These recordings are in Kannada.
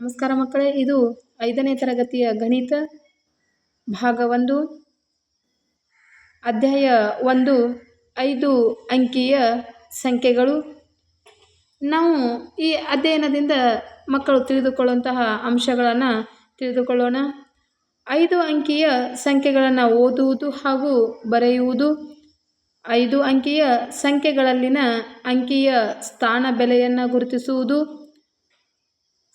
ನಮಸ್ಕಾರ ಮಕ್ಕಳೇ, ಇದು ಐದನೇ ತರಗತಿಯ ಗಣಿತ ಭಾಗ ಒಂದು, ಅಧ್ಯಾಯ ಒಂದು, ಐದು ಅಂಕಿಯ ಸಂಖ್ಯೆಗಳು. ನಾವು ಈ ಅಧ್ಯಯನದಿಂದ ಮಕ್ಕಳು ತಿಳಿದುಕೊಳ್ಳುವಂತಹ ಅಂಶಗಳನ್ನು ತಿಳಿದುಕೊಳ್ಳೋಣ. ಐದು ಅಂಕಿಯ ಸಂಖ್ಯೆಗಳನ್ನು ಓದುವುದು ಹಾಗೂ ಬರೆಯುವುದು. ಐದು ಅಂಕಿಯ ಸಂಖ್ಯೆಗಳಲ್ಲಿನ ಅಂಕಿಯ ಸ್ಥಾನ ಬೆಲೆಯನ್ನು ಗುರುತಿಸುವುದು.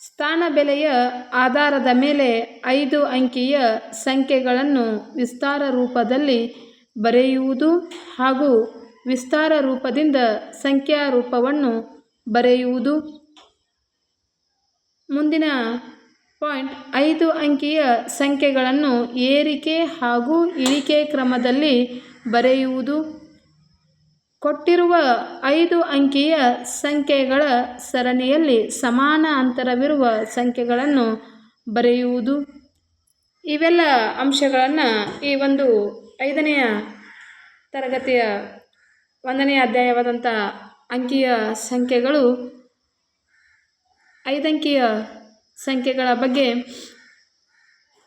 ಸ್ಥಾನ ಬೆಲೆಯ ಆಧಾರದ ಮೇಲೆ ಐದು ಅಂಕಿಯ ಸಂಖ್ಯೆಗಳನ್ನು ವಿಸ್ತಾರ ರೂಪದಲ್ಲಿ ಬರೆಯುವುದು ಹಾಗೂ ವಿಸ್ತಾರ ರೂಪದಿಂದ ಸಂಖ್ಯಾ ರೂಪವನ್ನು ಬರೆಯುವುದು. ಮುಂದಿನ ಪಾಯಿಂಟ್, ಐದು ಅಂಕಿಯ ಸಂಖ್ಯೆಗಳನ್ನು ಏರಿಕೆ ಹಾಗೂ ಇಳಿಕೆ ಕ್ರಮದಲ್ಲಿ ಬರೆಯುವುದು. ಕೊಟ್ಟಿರುವ ಐದು ಅಂಕಿಯ ಸಂಖ್ಯೆಗಳ ಸರಣಿಯಲ್ಲಿ ಸಮಾನ ಅಂತರವಿರುವ ಸಂಖ್ಯೆಗಳನ್ನು ಬರೆಯುವುದು. ಇವೆಲ್ಲ ಅಂಶಗಳನ್ನು ಈ ಒಂದು ಐದನೆಯ ತರಗತಿಯ ಒಂದನೆಯ ಅಧ್ಯಾಯವಾದಂಥ ಅಂಕಿಯ ಸಂಖ್ಯೆಗಳು. ಐದಂಕಿಯ ಸಂಖ್ಯೆಗಳ ಬಗ್ಗೆ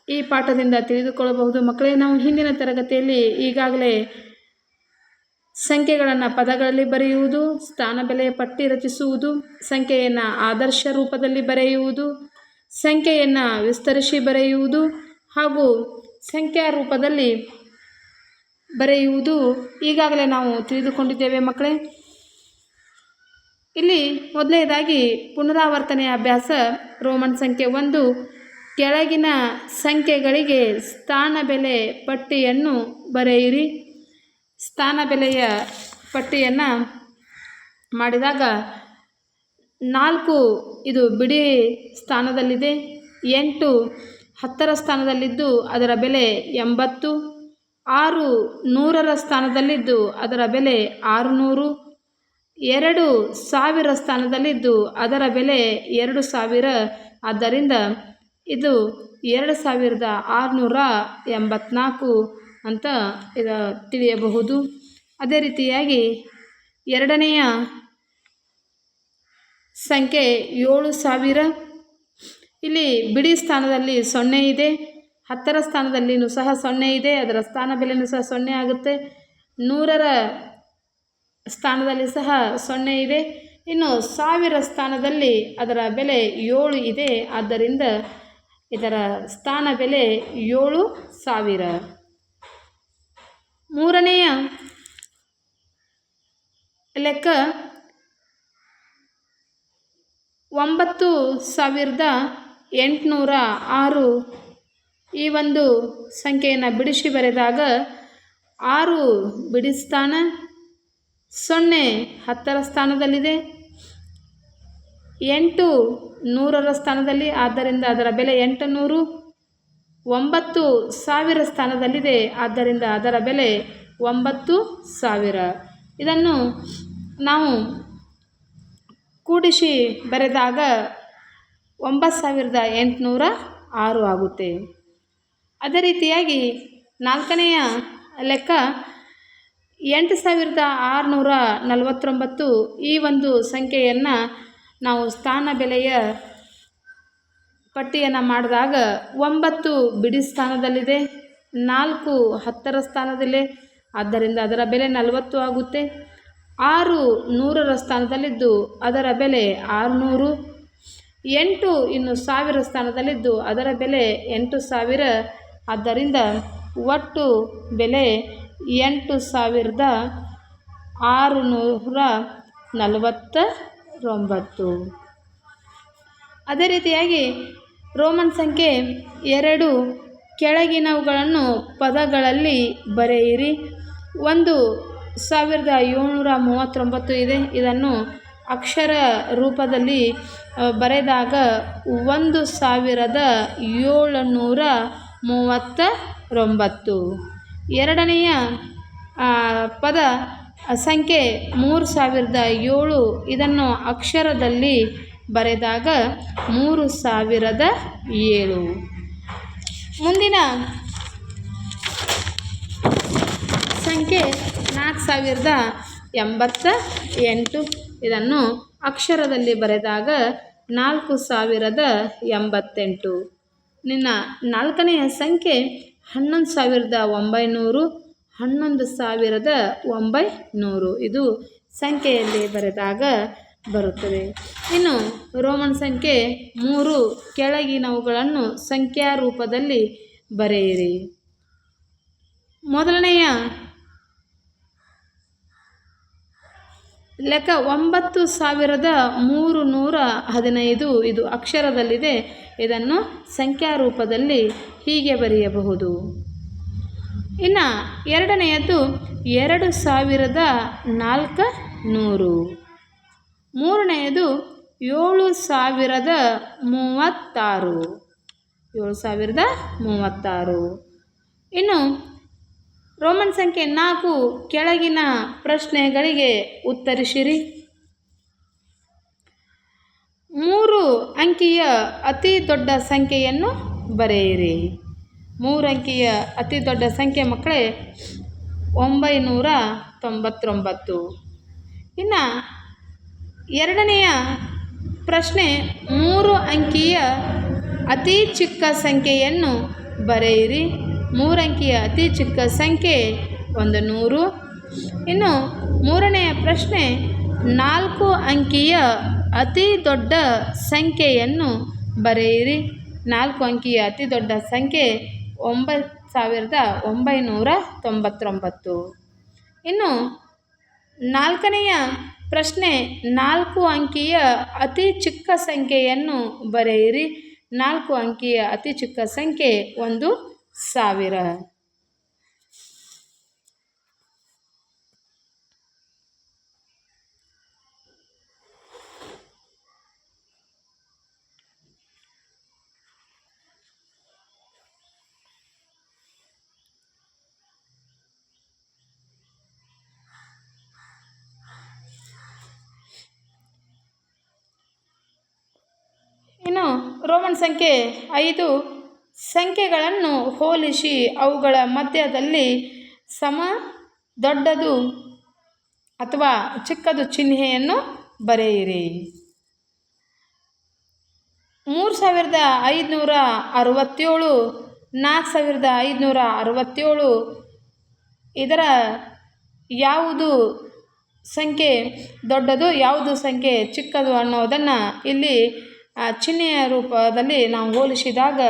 ಈ ಪಾಠದಿಂದ ತಿಳಿದುಕೊಳ್ಳಬಹುದು. ಮಕ್ಕಳೇ, ನಾವು ಹಿಂದಿನ ತರಗತಿಯಲ್ಲಿ ಈಗಾಗಲೇ ಸಂಖ್ಯೆಗಳನ್ನು ಪದಗಳಲ್ಲಿ ಬರೆಯುವುದು, ಸ್ಥಾನ ಬೆಲೆಯ ಪಟ್ಟಿ ರಚಿಸುವುದು, ಸಂಖ್ಯೆಯನ್ನು ಆದರ್ಶ ರೂಪದಲ್ಲಿ ಬರೆಯುವುದು, ಸಂಖ್ಯೆಯನ್ನು ವಿಸ್ತರಿಸಿ ಬರೆಯುವುದು ಹಾಗೂ ಸಂಖ್ಯಾ ರೂಪದಲ್ಲಿ ಬರೆಯುವುದು ಈಗಾಗಲೇ ನಾವು ತಿಳಿದುಕೊಂಡಿದ್ದೇವೆ ಮಕ್ಕಳೇ. ಇಲ್ಲಿ ಮೊದಲನೇದಾಗಿ ಪುನರಾವರ್ತನೆಯ ಅಭ್ಯಾಸ, ರೋಮನ್ ಸಂಖ್ಯೆ ಒಂದು, ಕೆಳಗಿನ ಸಂಖ್ಯೆಗಳಿಗೆ ಸ್ಥಾನ ಬೆಲೆ ಪಟ್ಟಿಯನ್ನು ಬರೆಯಿರಿ. ಸ್ಥಾನ ಬೆಲೆಯ ಪಟ್ಟಿಯನ್ನು ಮಾಡಿದಾಗ ನಾಲ್ಕು ಇದು ಬಿಡಿ ಸ್ಥಾನದಲ್ಲಿದೆ, ಎಂಟು ಹತ್ತರ ಸ್ಥಾನದಲ್ಲಿದ್ದು ಅದರ ಬೆಲೆ ಎಂಬತ್ತು, ಆರು ನೂರರ ಸ್ಥಾನದಲ್ಲಿದ್ದು ಅದರ ಬೆಲೆ ಆರುನೂರು, ಎರಡು ಸಾವಿರ ಸ್ಥಾನದಲ್ಲಿದ್ದು ಅದರ ಬೆಲೆ ಎರಡು ಸಾವಿರ. ಆದ್ದರಿಂದ ಇದು ಎರಡು ಸಾವಿರದ ಆರುನೂರ ಎಂಬತ್ನಾಲ್ಕು. ಅಂತ ಇದು ತಿಳಿಯಬಹುದು. ಅದೇ ರೀತಿಯಾಗಿ ಎರಡನೆಯ ಸಂಖ್ಯೆ ಏಳು ಸಾವಿರ. ಇಲ್ಲಿ ಬಿಡಿ ಸ್ಥಾನದಲ್ಲಿ ಸೊನ್ನೆ ಇದೆ. ಹತ್ತರ ಸ್ಥಾನದಲ್ಲಿಯೂ ಸಹ ಸೊನ್ನೆ ಇದೆ. ಅದರ ಸ್ಥಾನ ಬೆಲೆಯೂ ಸಹ ಸೊನ್ನೆ ಆಗುತ್ತೆ. ನೂರರ ಸ್ಥಾನದಲ್ಲಿ ಸಹ ಸೊನ್ನೆ ಇದೆ. ಇನ್ನು ಸಾವಿರ ಸ್ಥಾನದಲ್ಲಿ ಅದರ ಬೆಲೆ ಏಳು ಇದೆ. ಆದ್ದರಿಂದ ಇದರ ಸ್ಥಾನ ಬೆಲೆ ಏಳು ಸಾವಿರ. ಮೂರನೆಯ ಲೆಕ್ಕ ಒಂಬತ್ತು ಸಾವಿರದ ಎಂಟುನೂರ ಆರು. ಈ ಒಂದು ಸಂಖ್ಯೆಯನ್ನು ಬಿಡಿಸಿ ಬರೆದಾಗ ಆರು ಬಿಡಿಸ್ತಾನ, ಸೊನ್ನೆ ಹತ್ತರ ಸ್ಥಾನದಲ್ಲಿದೆ, ಎಂಟು ನೂರರ ಸ್ಥಾನದಲ್ಲಿ. ಆದ್ದರಿಂದ ಅದರ ಬೆಲೆ ಎಂಟು ನೂರು ಒಂಬತ್ತು ಸಾವಿರ ಸ್ಥಾನದಲ್ಲಿದೆ. ಆದ್ದರಿಂದ ಅದರ ಬೆಲೆ ಒಂಬತ್ತು ಸಾವಿರ. ಇದನ್ನು ನಾವು ಕೂಡಿಸಿ ಬರೆದಾಗ ಒಂಬತ್ತು ಸಾವಿರದ ಎಂಟುನೂರ ಆರು ಆಗುತ್ತೆ. ಅದೇ ರೀತಿಯಾಗಿ ನಾಲ್ಕನೆಯ ಲೆಕ್ಕ ಎಂಟು ಸಾವಿರದ ಆರುನೂರ ನಲವತ್ತೊಂಬತ್ತು ಈ ಒಂದು ಸಂಖ್ಯೆಯನ್ನು ನಾವು ಸ್ಥಾನ ಬೆಲೆಯ ಪಟ್ಟಿಯನ್ನು ಮಾಡಿದಾಗ ಒಂಬತ್ತು ಬಿಡಿ ಸ್ಥಾನದಲ್ಲಿದೆ, ನಾಲ್ಕು ಹತ್ತರ ಸ್ಥಾನದಲ್ಲಿ. ಆದ್ದರಿಂದ ಅದರ ಬೆಲೆ ನಲವತ್ತು ಆಗುತ್ತೆ. ಆರು ನೂರರ ಸ್ಥಾನದಲ್ಲಿದ್ದು ಅದರ ಬೆಲೆ ಆರುನೂರು. ಎಂಟು ಇನ್ನು ಸಾವಿರ ಸ್ಥಾನದಲ್ಲಿದ್ದು ಅದರ ಬೆಲೆ ಎಂಟು ಸಾವಿರ. ಆದ್ದರಿಂದ ಒಟ್ಟು ಬೆಲೆ ಎಂಟು ಸಾವಿರದ ಆರುನೂರ ನಲವತ್ತೊಂಬತ್ತು. ಅದೇ ರೀತಿಯಾಗಿ ರೋಮನ್ ಸಂಖ್ಯೆ ಎರಡು, ಕೆಳಗಿನವುಗಳನ್ನು ಪದಗಳಲ್ಲಿ ಬರೆಯಿರಿ. ಒಂದು ಸಾವಿರದ ಏಳ್ನೂರ ಮೂವತ್ತೊಂಬತ್ತು ಇದೆ. ಇದನ್ನು ಅಕ್ಷರ ರೂಪದಲ್ಲಿ ಬರೆದಾಗ ಒಂದು ಸಾವಿರದ ಏಳುನೂರ ಮೂವತ್ತೊಂಬತ್ತು. ಎರಡನೆಯ ಪದ, ಸಂಖ್ಯೆ ಮೂರು ಸಾವಿರದ ಏಳು. ಇದನ್ನು ಅಕ್ಷರದಲ್ಲಿ ಬರೆದಾಗ ಮೂರು ಸಾವಿರದ ಏಳು. ಮುಂದಿನ ಸಂಖ್ಯೆ ನಾಲ್ಕು ಸಾವಿರದ ಎಂಬತ್ತ ಎಂಟು. ಇದನ್ನು ಅಕ್ಷರದಲ್ಲಿ ಬರೆದಾಗ ನಾಲ್ಕು ಸಾವಿರದ ಎಂಬತ್ತೆಂಟು. ನಿನ್ನ ನಾಲ್ಕನೆಯ ಸಂಖ್ಯೆ ಹನ್ನೊಂದು ಸಾವಿರದ ಒಂಬೈನೂರು, ಹನ್ನೊಂದು ಸಾವಿರದ ಒಂಬೈನೂರು. ಇದು ಸಂಖ್ಯೆಯಲ್ಲಿ ಬರೆದಾಗ ಬರುತ್ತದೆ. ಇನ್ನು ರೋಮನ್ ಸಂಖ್ಯೆ ಮೂರು ಕೆಳಗಿನವುಗಳನ್ನು ಸಂಖ್ಯಾ ರೂಪದಲ್ಲಿ ಬರೆಯಿರಿ. ಮೊದಲನೆಯ ಲೆಕ್ಕ ಒಂಬತ್ತು ಸಾವಿರದ ಮೂರು ನೂರ ಹದಿನೈದು. ಇದು ಅಕ್ಷರದಲ್ಲಿದೆ. ಇದನ್ನು ಸಂಖ್ಯಾ ರೂಪದಲ್ಲಿ ಹೀಗೆ ಬರೆಯಬಹುದು. ಇನ್ನು ಎರಡನೆಯದ್ದು ಎರಡು ಸಾವಿರದ ನಾಲ್ಕು ನೂರು ಮೂರನೆಯದು ಏಳು ಸಾವಿರದ ಮೂವತ್ತಾರು. ಏಳು ಸಾವಿರದ ಮೂವತ್ತಾರು. ಇನ್ನು ರೋಮನ್ ಸಂಖ್ಯೆ ನಾಲ್ಕು ಕೆಳಗಿನ ಪ್ರಶ್ನೆಗಳಿಗೆ ಉತ್ತರಿಸಿರಿ. ಮೂರು ಅಂಕಿಯ ಅತಿ ದೊಡ್ಡ ಸಂಖ್ಯೆಯನ್ನು ಬರೆಯಿರಿ. ಮೂರು ಅಂಕಿಯ ಅತಿ ದೊಡ್ಡ ಸಂಖ್ಯೆ ಮಕ್ಕಳೇ, ಒಂಬೈನೂರ ತೊಂಬತ್ತೊಂಬತ್ತು. ಇನ್ನು ಎರಡನೆಯ ಪ್ರಶ್ನೆ ಮೂರು ಅಂಕಿಯ ಅತಿ ಚಿಕ್ಕ ಸಂಖ್ಯೆಯನ್ನು ಬರೆಯಿರಿ. ಮೂರು ಅಂಕಿಯ ಅತಿ ಚಿಕ್ಕ ಸಂಖ್ಯೆ ಒಂದು ನೂರು. ಇನ್ನು ಮೂರನೆಯ ಪ್ರಶ್ನೆ ನಾಲ್ಕು ಅಂಕಿಯ ಅತಿ ದೊಡ್ಡ ಸಂಖ್ಯೆಯನ್ನು ಬರೆಯಿರಿ. ನಾಲ್ಕು ಅಂಕಿಯ ಅತಿ ದೊಡ್ಡ ಸಂಖ್ಯೆ ಒಂಬತ್ತು ಸಾವಿರದ ಒಂಬೈನೂರ ತೊಂಬತ್ತೊಂಬತ್ತು. ಇನ್ನು ನಾಲ್ಕನೆಯ ಪ್ರಶ್ನೆ ನಾಲ್ಕು ಅಂಕಿಯ ಅತಿ ಚಿಕ್ಕ ಸಂಖ್ಯೆಯನ್ನು ಬರೆಯಿರಿ. ನಾಲ್ಕು ಅಂಕಿಯ ಅತಿ ಚಿಕ್ಕ ಸಂಖ್ಯೆ ಒಂದು ಸಾವಿರ ಇನ್ನು ಸಂಖ್ಯೆ ಐದು. ಸಂಖ್ಯೆಗಳನ್ನು ಹೋಲಿಸಿ ಅವುಗಳ ಮಧ್ಯದಲ್ಲಿ ಸಮ, ದೊಡ್ಡದು ಅಥವಾ ಚಿಕ್ಕದು ಚಿಹ್ನೆಯನ್ನು ಬರೆಯಿರಿ. ಮೂರು ಸಾವಿರದ ಐದುನೂರ ಅರವತ್ತೇಳು, ನಾಲ್ಕು ಸಾವಿರದ ಐದುನೂರ ಅರವತ್ತೇಳು, ಇದರ ಯಾವುದು ಸಂಖ್ಯೆ ದೊಡ್ಡದು, ಯಾವುದು ಸಂಖ್ಯೆ ಚಿಕ್ಕದು ಅನ್ನೋದನ್ನು ಇಲ್ಲಿ ಚಿಹ್ನೆಯ ರೂಪದಲ್ಲಿ ನಾವು ಹೋಲಿಸಿದಾಗ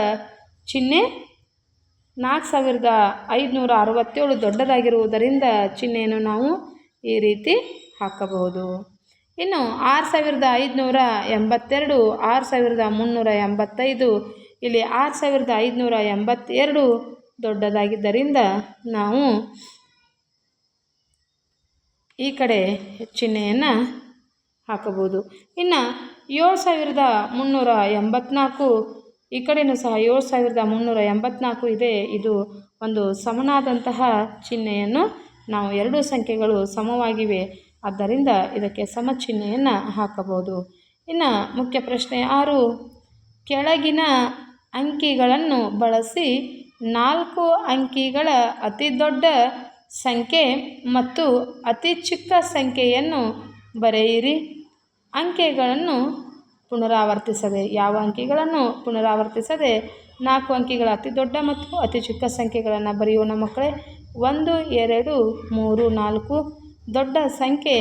ಚಿಹ್ನೆ ನಾಲ್ಕು ಸಾವಿರದ ಐದುನೂರ ಅರವತ್ತೇಳು ದೊಡ್ಡದಾಗಿರುವುದರಿಂದ ಚಿಹ್ನೆಯನ್ನು ನಾವು ಈ ರೀತಿ ಹಾಕಬಹುದು. ಇನ್ನು ಆರು ಸಾವಿರದ ಐದುನೂರ ಎಂಬತ್ತೆರಡು, ಆರು ಸಾವಿರದ ಮುನ್ನೂರ ಎಂಬತ್ತೈದು, ಇಲ್ಲಿ ಆರು ಸಾವಿರದ ಐದುನೂರ ಎಂಬತ್ತೆರಡು ದೊಡ್ಡದಾಗಿದ್ದರಿಂದ ನಾವು ಈ ಕಡೆ ಚಿಹ್ನೆಯನ್ನು ಹಾಕಬಹುದು. ಇನ್ನು ಏಳು ಸಾವಿರದ ಮುನ್ನೂರ ಎಂಬತ್ನಾಲ್ಕು. ಈ ಕಡೆಯೂ ಸಹ ಏಳು ಸಾವಿರದ ಮುನ್ನೂರ ಎಂಬತ್ನಾಲ್ಕು ಇದೆ. ಇದು ಒಂದು ಸಮನಾದಂತಹ ಚಿಹ್ನೆಯನ್ನು ನಾವು ಎರಡೂ ಸಂಖ್ಯೆಗಳು ಸಮವಾಗಿವೆ. ಆದ್ದರಿಂದ ಇದಕ್ಕೆ ಸಮ ಚಿಹ್ನೆಯನ್ನು ಹಾಕಬಹುದು. ಇನ್ನು ಮುಖ್ಯ ಪ್ರಶ್ನೆ ಆರು. ಕೆಳಗಿನ ಅಂಕಿಗಳನ್ನು ಬಳಸಿ ನಾಲ್ಕು ಅಂಕಿಗಳ ಅತಿ ದೊಡ್ಡ ಸಂಖ್ಯೆ ಮತ್ತು ಅತಿ ಚಿಕ್ಕ ಸಂಖ್ಯೆಯನ್ನು ಬರೆಯಿರಿ. ಅಂಕೆಗಳನ್ನು ಪುನರಾವರ್ತಿಸದೆ, ಯಾವ ಅಂಕಿಗಳನ್ನು ಪುನರಾವರ್ತಿಸದೆ, ನಾಲ್ಕು ಅಂಕಿಗಳ ಅತಿ ದೊಡ್ಡ ಮತ್ತು ಅತಿ ಚಿಕ್ಕ ಸಂಖ್ಯೆಗಳನ್ನು ಬರೆಯೋಣ ಮಕ್ಕಳೇ, ಒಂದು, ಎರಡು, ಮೂರು, ನಾಲ್ಕು ದೊಡ್ಡ ಸಂಖ್ಯೆ,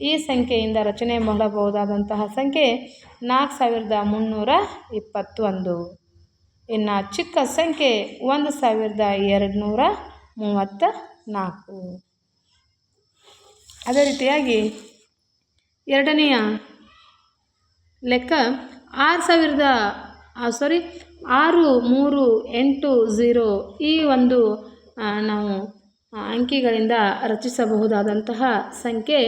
ಈ ಸಂಖ್ಯೆಯಿಂದ ರಚನೆ ಮಾಡಬಹುದಾದಂತಹ ಸಂಖ್ಯೆ ನಾಲ್ಕು ಸಾವಿರದ ಮುನ್ನೂರ ಇಪ್ಪತ್ತೊಂದು. ಇನ್ನು ಚಿಕ್ಕ ಸಂಖ್ಯೆ ಒಂದು ಸಾವಿರದ ಎರಡು ನೂರ ಮೂವತ್ತ ನಾಲ್ಕು ಅದೇ ರೀತಿಯಾಗಿ ಎರಡನೆಯ ಲೆಕ್ಕ ಆರು ಸಾವಿರದ ಸಾರಿ ಆರು, ಮೂರು, ಎಂಟು ಝೀರೋ ಈ ಒಂದು ನಾವು ಅಂಕಿಗಳಿಂದ ರಚಿಸಬಹುದಾದಂತಹ ಸಂಖ್ಯೆ,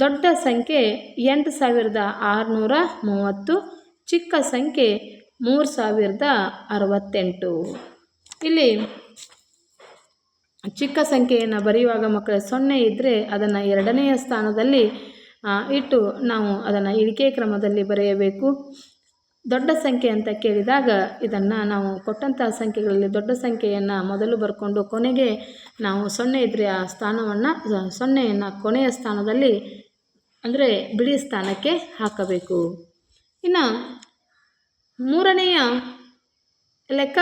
ದೊಡ್ಡ ಸಂಖ್ಯೆ ಎಂಟು ಸಾವಿರದ ಆರುನೂರ ಮೂವತ್ತು, ಚಿಕ್ಕ ಸಂಖ್ಯೆ ಮೂರು ಸಾವಿರದ ಅರವತ್ತೆಂಟು. ಇಲ್ಲಿ ಚಿಕ್ಕ ಸಂಖ್ಯೆಯನ್ನು ಬರೆಯುವಾಗ ಮಕ್ಕಳ, ಸೊನ್ನೆ ಇದ್ದರೆ ಅದನ್ನು ಎರಡನೆಯ ಸ್ಥಾನದಲ್ಲಿ ಇಟ್ಟು ನಾವು ಅದನ್ನು ಇಳಿಕೆ ಕ್ರಮದಲ್ಲಿ ಬರೆಯಬೇಕು. ದೊಡ್ಡ ಸಂಖ್ಯೆ ಅಂತ ಕೇಳಿದಾಗ ಇದನ್ನು ನಾವು ಕೊಟ್ಟಂತಹ ಸಂಖ್ಯೆಗಳಲ್ಲಿ ದೊಡ್ಡ ಸಂಖ್ಯೆಯನ್ನು ಮೊದಲು ಬರ್ಕೊಂಡು ಕೊನೆಗೆ ನಾವು ಸೊನ್ನೆ ಇದ್ದರೆ ಆ ಸ್ಥಾನವನ್ನು ಸೊನ್ನೆಯನ್ನು ಕೊನೆಯ ಸ್ಥಾನದಲ್ಲಿ ಅಂದರೆ ಬಿಳಿ ಸ್ಥಾನಕ್ಕೆ ಹಾಕಬೇಕು. ಇನ್ನು ಮೂರನೆಯ ಲೆಕ್ಕ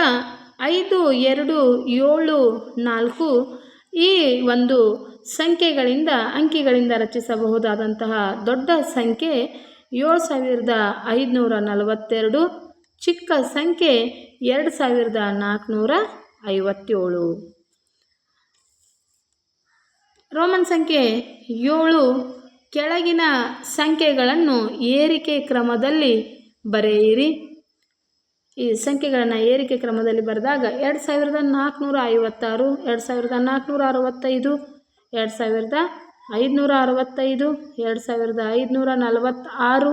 ಐದು, ಎರಡು, ಏಳು, ನಾಲ್ಕು ಈ ಒಂದು ಸಂಖ್ಯೆಗಳಿಂದ ಅಂಕಿಗಳಿಂದ ರಚಿಸಬಹುದಾದಂತಹ ದೊಡ್ಡ ಸಂಖ್ಯೆ ಏಳು ಸಾವಿರದ ಐದುನೂರ ನಲವತ್ತೆರಡು, ಚಿಕ್ಕ ಸಂಖ್ಯೆ ಎರಡು ಸಾವಿರದ ನಾಲ್ಕುನೂರ ಐವತ್ತೇಳು. ರೋಮನ್ ಸಂಖ್ಯೆ ಏಳು ಕೆಳಗಿನ ಸಂಖ್ಯೆಗಳನ್ನು ಏರಿಕೆ ಕ್ರಮದಲ್ಲಿ ಬರೆಯಿರಿ. ಈ ಸಂಖ್ಯೆಗಳನ್ನು ಏರಿಕೆ ಕ್ರಮದಲ್ಲಿ ಬರೆದಾಗ ಎರಡು ಸಾವಿರದ ನಾಲ್ಕುನೂರ ಐವತ್ತಾರು, ಎರಡು ಸಾವಿರದ ನಾಲ್ಕುನೂರ ಅರವತ್ತೈದು ಎರಡು ಸಾವಿರದ ಐದುನೂರ ಅರವತ್ತೈದು ಎರಡು ಸಾವಿರದ ಐದುನೂರ ನಲವತ್ತಾರು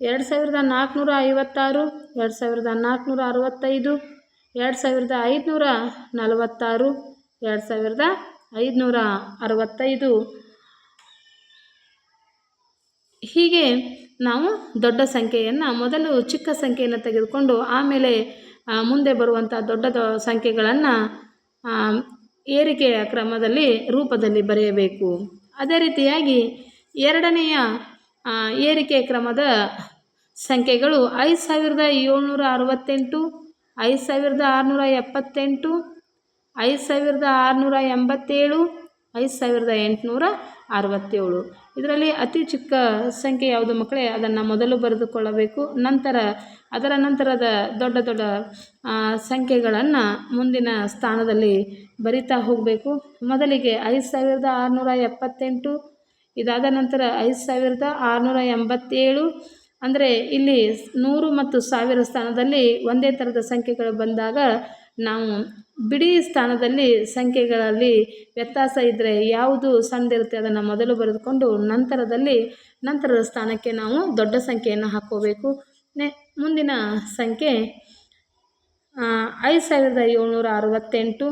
ಎರಡು ಸಾವಿರದ ನಾಲ್ಕುನೂರ ಐವತ್ತಾರು ಎರಡು ಸಾವಿರದ ನಾಲ್ಕುನೂರ ಅರವತ್ತೈದು ಎರಡು ಸಾವಿರದ ಐದುನೂರ ನಲವತ್ತಾರು ಎರಡು ಸಾವಿರದ ಐದುನೂರ ಅರವತ್ತೈದು ಹೀಗೆ ನಾವು ದೊಡ್ಡ ಸಂಖ್ಯೆಯನ್ನು, ಮೊದಲು ಚಿಕ್ಕ ಸಂಖ್ಯೆಯನ್ನು ತೆಗೆದುಕೊಂಡು ಆಮೇಲೆ ಮುಂದೆ ಬರುವಂಥ ದೊಡ್ಡ ಸಂಖ್ಯೆಗಳನ್ನು ಏರಿಕೆಯ ಕ್ರಮದಲ್ಲಿ ರೂಪದಲ್ಲಿ ಬರೆಯಬೇಕು. ಅದೇ ರೀತಿಯಾಗಿ ಎರಡನೆಯ ಏರಿಕೆ ಕ್ರಮದ ಸಂಖ್ಯೆಗಳು ಐದು ಸಾವಿರದ ಏಳ್ನೂರ ಅರವತ್ತೆಂಟು, ಐದು ಸಾವಿರದ ಆರುನೂರ ಎಪ್ಪತ್ತೆಂಟು, ಐದು ಸಾವಿರದ ಆರುನೂರ ಎಂಬತ್ತೇಳು, ಐದು ಸಾವಿರದ ಎಂಟುನೂರ ಅರವತ್ತೇಳು. ಇದರಲ್ಲಿ ಅತಿ ಚಿಕ್ಕ ಸಂಖ್ಯೆ ಯಾವುದು ಮಕ್ಕಳೇ? ಅದನ್ನು ಮೊದಲು ಬರೆದುಕೊಳ್ಳಬೇಕು. ನಂತರ, ಅದರ ನಂತರದ ದೊಡ್ಡ ದೊಡ್ಡ ಸಂಖ್ಯೆಗಳನ್ನು ಮುಂದಿನ ಸ್ಥಾನದಲ್ಲಿ ಬರಿತಾ ಹೋಗಬೇಕು. ಮೊದಲಿಗೆ ಐದು ಸಾವಿರದ ಆರುನೂರ ಎಪ್ಪತ್ತೆಂಟು, ಇದಾದ ನಂತರ ಐದು ಸಾವಿರದ ಆರುನೂರ ಎಂಬತ್ತೇಳು. ಅಂದರೆ ಇಲ್ಲಿ ನೂರು ಮತ್ತು ಸಾವಿರ ಸ್ಥಾನದಲ್ಲಿ ಒಂದೇ ಥರದ ಸಂಖ್ಯೆಗಳು ಬಂದಾಗ ನಾವು ಬಿಡಿ ಸ್ಥಾನದಲ್ಲಿ ಸಂಖ್ಯೆಗಳಲ್ಲಿ ವ್ಯತ್ಯಾಸ ಇದ್ದರೆ ಯಾವುದು ಸಣ್ಣದಿರುತ್ತೆ ಅದನ್ನು ಮೊದಲು ಬರೆದುಕೊಂಡು ನಂತರದಲ್ಲಿ ನಂತರದ ಸ್ಥಾನಕ್ಕೆ ನಾವು ದೊಡ್ಡ ಸಂಖ್ಯೆಯನ್ನು ಹಾಕ್ಕೋಬೇಕು ನೆ, ಮುಂದಿನ ಸಂಖ್ಯೆ ಐದು ಸಾವಿರದ ಏಳ್ನೂರ ಅರವತ್ತೆಂಟು,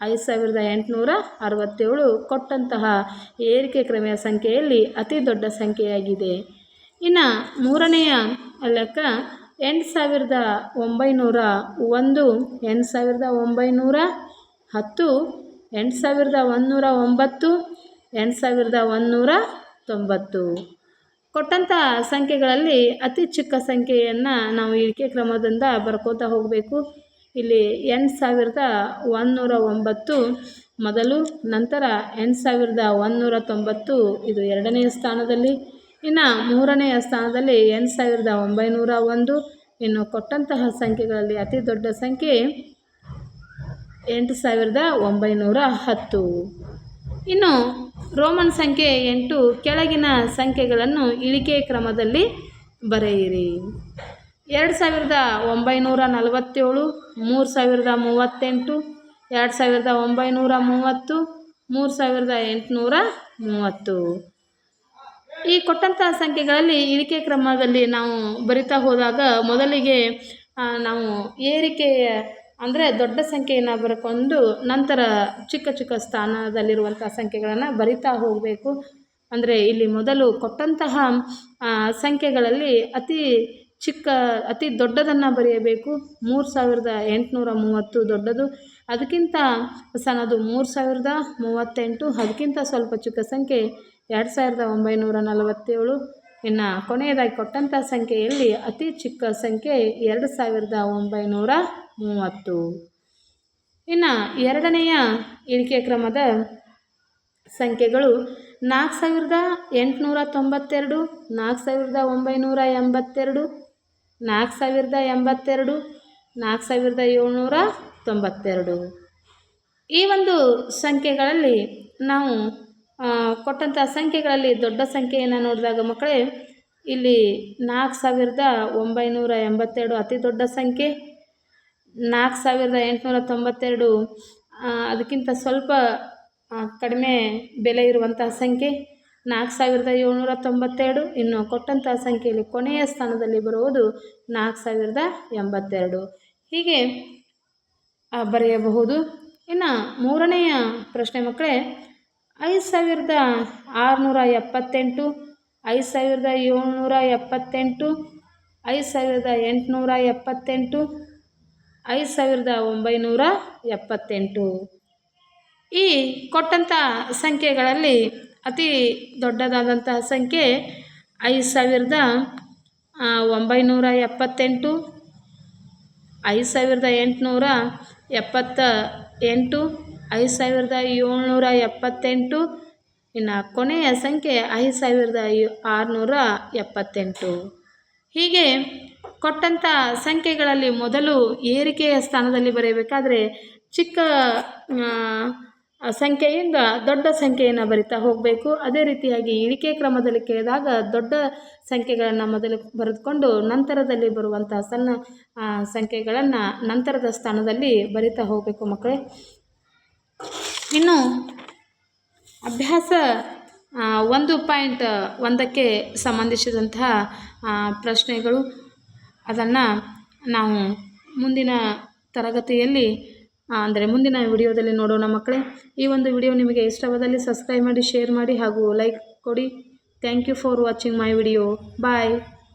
ಐದು ಸಾವಿರದ ಎಂಟುನೂರ ಅರವತ್ತೇಳು ಕೊಟ್ಟಂತಹ ಏರಿಕೆ ಕ್ರಮೆಯ ಸಂಖ್ಯೆಯಲ್ಲಿ ಅತಿ ದೊಡ್ಡ ಸಂಖ್ಯೆಯಾಗಿದೆ. ಇನ್ನು ಮೂರನೆಯ ಲೆಕ್ಕ ಎಂಟು ಸಾವಿರದ ಒಂಬೈನೂರ ಒಂದು, ಎಂಟು ಸಾವಿರದ ಒಂಬೈನೂರ ಹತ್ತು, ಎಂಟು ಸಾವಿರದ ಒಂದುನೂರ ಒಂಬತ್ತು, ಎಂಟು ಸಾವಿರದ ಒಂದುನೂರ ತೊಂಬತ್ತು. ಕೊಟ್ಟಂಥ ಸಂಖ್ಯೆಗಳಲ್ಲಿ ಅತಿ ಚಿಕ್ಕ ಸಂಖ್ಯೆಯನ್ನು ನಾವು ಇಳಿಕೆ ಕ್ರಮದಿಂದ ಬರ್ಕೋತಾ ಹೋಗಬೇಕು. ಇಲ್ಲಿ ಎಂಟು ಸಾವಿರದ ಒಂದುನೂರ ಒಂಬತ್ತು ಮೊದಲು, ನಂತರ ಎಂಟು ಸಾವಿರದ ಒಂದುನೂರ ತೊಂಬತ್ತು, ಇದು ಎರಡನೆಯ ಸ್ಥಾನದಲ್ಲಿ. ಇನ್ನು ಮೂರನೆಯ ಸ್ಥಾನದಲ್ಲಿ ಎಂಟು ಸಾವಿರದ ಒಂಬೈನೂರ ಒಂದು. ಇನ್ನು ಕೊಟ್ಟಂತಹ ಸಂಖ್ಯೆಗಳಲ್ಲಿ ಅತಿ ದೊಡ್ಡ ಸಂಖ್ಯೆ ಎಂಟು ಸಾವಿರದ ಒಂಬೈನೂರ ಹತ್ತು. ಇನ್ನು ರೋಮನ್ ಸಂಖ್ಯೆ ಎಂಟು, ಕೆಳಗಿನ ಸಂಖ್ಯೆಗಳನ್ನು ಇಳಿಕೆ ಕ್ರಮದಲ್ಲಿ ಬರೆಯಿರಿ. ಎರಡು ಸಾವಿರದ ಒಂಬೈನೂರ ನಲವತ್ತೇಳು, ಮೂರು ಸಾವಿರದ ಮೂವತ್ತೆಂಟು, ಎರಡು ಸಾವಿರದ ಒಂಬೈನೂರ ಮೂವತ್ತು, ಮೂರು ಸಾವಿರದ ಎಂಟುನೂರ ಮೂವತ್ತು. ಈ ಕೊಟ್ಟಂಥ ಸಂಖ್ಯೆಗಳಲ್ಲಿ ಇಳಿಕೆ ಕ್ರಮದಲ್ಲಿ ನಾವು ಬರಿತಾ ಹೋದಾಗ ಮೊದಲಿಗೆ ನಾವು ಏರಿಕೆಯ ಅಂದರೆ ದೊಡ್ಡ ಸಂಖ್ಯೆಯನ್ನು ಬರ್ಕೊಂಡು ನಂತರ ಚಿಕ್ಕ ಚಿಕ್ಕ ಸ್ಥಾನದಲ್ಲಿರುವಂಥ ಸಂಖ್ಯೆಗಳನ್ನು ಬರಿತಾ ಹೋಗಬೇಕು. ಅಂದರೆ ಇಲ್ಲಿ ಮೊದಲು ಕೊಟ್ಟಂತಹ ಸಂಖ್ಯೆಗಳಲ್ಲಿ ಅತಿ ಚಿಕ್ಕ, ಅತಿ ದೊಡ್ಡದನ್ನು ಬರೆಯಬೇಕು. ಮೂರು ಸಾವಿರದ ಎಂಟುನೂರ ಮೂವತ್ತು ದೊಡ್ಡದು. ಅದಕ್ಕಿಂತ ಸನದು ಮೂರು ಸಾವಿರದ ಮೂವತ್ತೆಂಟು. ಅದಕ್ಕಿಂತ ಸ್ವಲ್ಪ ಚಿಕ್ಕ ಸಂಖ್ಯೆ ಎರಡು ಸಾವಿರದ ಒಂಬೈನೂರ ನಲವತ್ತೇಳು ಇನ್ನು ಕೊನೆಯದಾಗಿ ಕೊಟ್ಟಂಥ ಸಂಖ್ಯೆಯಲ್ಲಿ ಅತಿ ಚಿಕ್ಕ ಸಂಖ್ಯೆ ಎರಡು ಸಾವಿರದ ಒಂಬೈನೂರ ಮೂವತ್ತು. ಇನ್ನು ಎರಡನೆಯ ಇಳಿಕೆ ಕ್ರಮದ ಸಂಖ್ಯೆಗಳು ನಾಲ್ಕು ಸಾವಿರದ ಎಂಟುನೂರ ತೊಂಬತ್ತೆರಡು ನಾಲ್ಕು ಸಾವಿರದ ಒಂಬೈನೂರ ಎಂಬತ್ತೆರಡು ನಾಲ್ಕು ಸಾವಿರದ ಎಂಬತ್ತೆರಡು ನಾಲ್ಕು ಸಾವಿರದ ಏಳ್ನೂರ ತೊಂಬತ್ತೆರಡು. ಈ ಒಂದು ಸಂಖ್ಯೆಗಳಲ್ಲಿ ನಾವು ಕೊಟ್ಟಂಥ ಸಂಖ್ಯೆಗಳಲ್ಲಿ ದೊಡ್ಡ ಸಂಖ್ಯೆಯನ್ನು ನೋಡಿದಾಗ ಮಕ್ಕಳೇ, ಇಲ್ಲಿ ನಾಲ್ಕು ಸಾವಿರದ ಒಂಬೈನೂರ ಎಂಬತ್ತೆರಡು ಅತಿ ದೊಡ್ಡ ಸಂಖ್ಯೆ, ನಾಲ್ಕು ಸಾವಿರದ ಎಂಟುನೂರ ತೊಂಬತ್ತೆರಡು ಅದಕ್ಕಿಂತ ಸ್ವಲ್ಪ ಕಡಿಮೆ ಬೆಲೆ ಇರುವಂತಹ ಸಂಖ್ಯೆ, ನಾಲ್ಕು ಸಾವಿರದ ಏಳ್ನೂರ ತೊಂಬತ್ತೆರಡು, ಇನ್ನು ಕೊಟ್ಟಂತಹ ಸಂಖ್ಯೆಯಲ್ಲಿ ಕೊನೆಯ ಸ್ಥಾನದಲ್ಲಿ ಬರುವುದು ನಾಲ್ಕು ಸಾವಿರದ ಎಂಬತ್ತೆರಡು. ಹೀಗೆ ಬರೆಯಬಹುದು. ಇನ್ನು ಮೂರನೆಯ ಪ್ರಶ್ನೆ ಮಕ್ಕಳೇ ಐದು ಸಾವಿರದ ಆರುನೂರ ಎಪ್ಪತ್ತೆಂಟು, ಐದು ಸಾವಿರದ ಏಳ್ನೂರ ಎಪ್ಪತ್ತೆಂಟು, ಐದು ಸಾವಿರದ ಎಂಟುನೂರ ಎಪ್ಪತ್ತೆಂಟು, ಐದು ಸಾವಿರದ ಒಂಬೈನೂರ ಎಪ್ಪತ್ತೆಂಟು. ಈ ಕೊಟ್ಟಂಥ ಸಂಖ್ಯೆಗಳಲ್ಲಿ ಅತಿ ದೊಡ್ಡದಾದಂತಹ ಸಂಖ್ಯೆ ಐದು ಸಾವಿರದ ಒಂಬೈನೂರ ಎಪ್ಪತ್ತೆಂಟು, ಐದು ಸಾವಿರದ ಎಂಟುನೂರ ಎಪ್ಪತ್ತ ಎಂಟು ಐದು ಸಾವಿರದ ಏಳ್ನೂರ ಎಪ್ಪತ್ತೆಂಟು. ಇನ್ನು ಕೊನೆಯ ಸಂಖ್ಯೆ ಐದು ಸಾವಿರದ ಆರುನೂರ ಎಪ್ಪತ್ತೆಂಟು. ಹೀಗೆ ಕೊಟ್ಟಂಥ ಸಂಖ್ಯೆಗಳಲ್ಲಿ ಮೊದಲು ಏರಿಕೆಯ ಸ್ಥಾನದಲ್ಲಿ ಬರೆಯಬೇಕಾದ್ರೆ ಚಿಕ್ಕ ಸಂಖ್ಯೆಯಿಂದ ದೊಡ್ಡ ಸಂಖ್ಯೆಯನ್ನು ಬರಿತಾ ಹೋಗಬೇಕು. ಅದೇ ರೀತಿಯಾಗಿ ಇಳಿಕೆ ಕ್ರಮದಲ್ಲಿ ಕೇಳಿದಾಗ ದೊಡ್ಡ ಸಂಖ್ಯೆಗಳನ್ನು ಮೊದಲು ಬರೆದುಕೊಂಡು ನಂತರದಲ್ಲಿ ಬರುವಂಥ ಸಣ್ಣ ಸಂಖ್ಯೆಗಳನ್ನು ನಂತರದ ಸ್ಥಾನದಲ್ಲಿ ಬರಿತಾ ಹೋಗಬೇಕು ಮಕ್ಕಳೇ. ಇನ್ನು ಅಭ್ಯಾಸ ಒಂದು ಪಾಯಿಂಟ್, ಒಂದಕ್ಕೆ ಸಂಬಂಧಿಸಿದಂತಹ ಪ್ರಶ್ನೆಗಳು. ಅದನ್ನು ನಾವು ಮುಂದಿನ ತರಗತಿಯಲ್ಲಿ ಅಂದರೆ ಮುಂದಿನ ವಿಡಿಯೋದಲ್ಲಿ ನೋಡೋಣ ಮಕ್ಕಳೇ. ಈ ಒಂದು ವಿಡಿಯೋ ನಿಮಗೆ ಇಷ್ಟವಾದಲ್ಲಿ ಸಬ್ಸ್ಕ್ರೈಬ್ ಮಾಡಿ, ಶೇರ್ ಮಾಡಿ ಹಾಗೂ ಲೈಕ್ ಕೊಡಿ. Thank you for watching my video. Bye.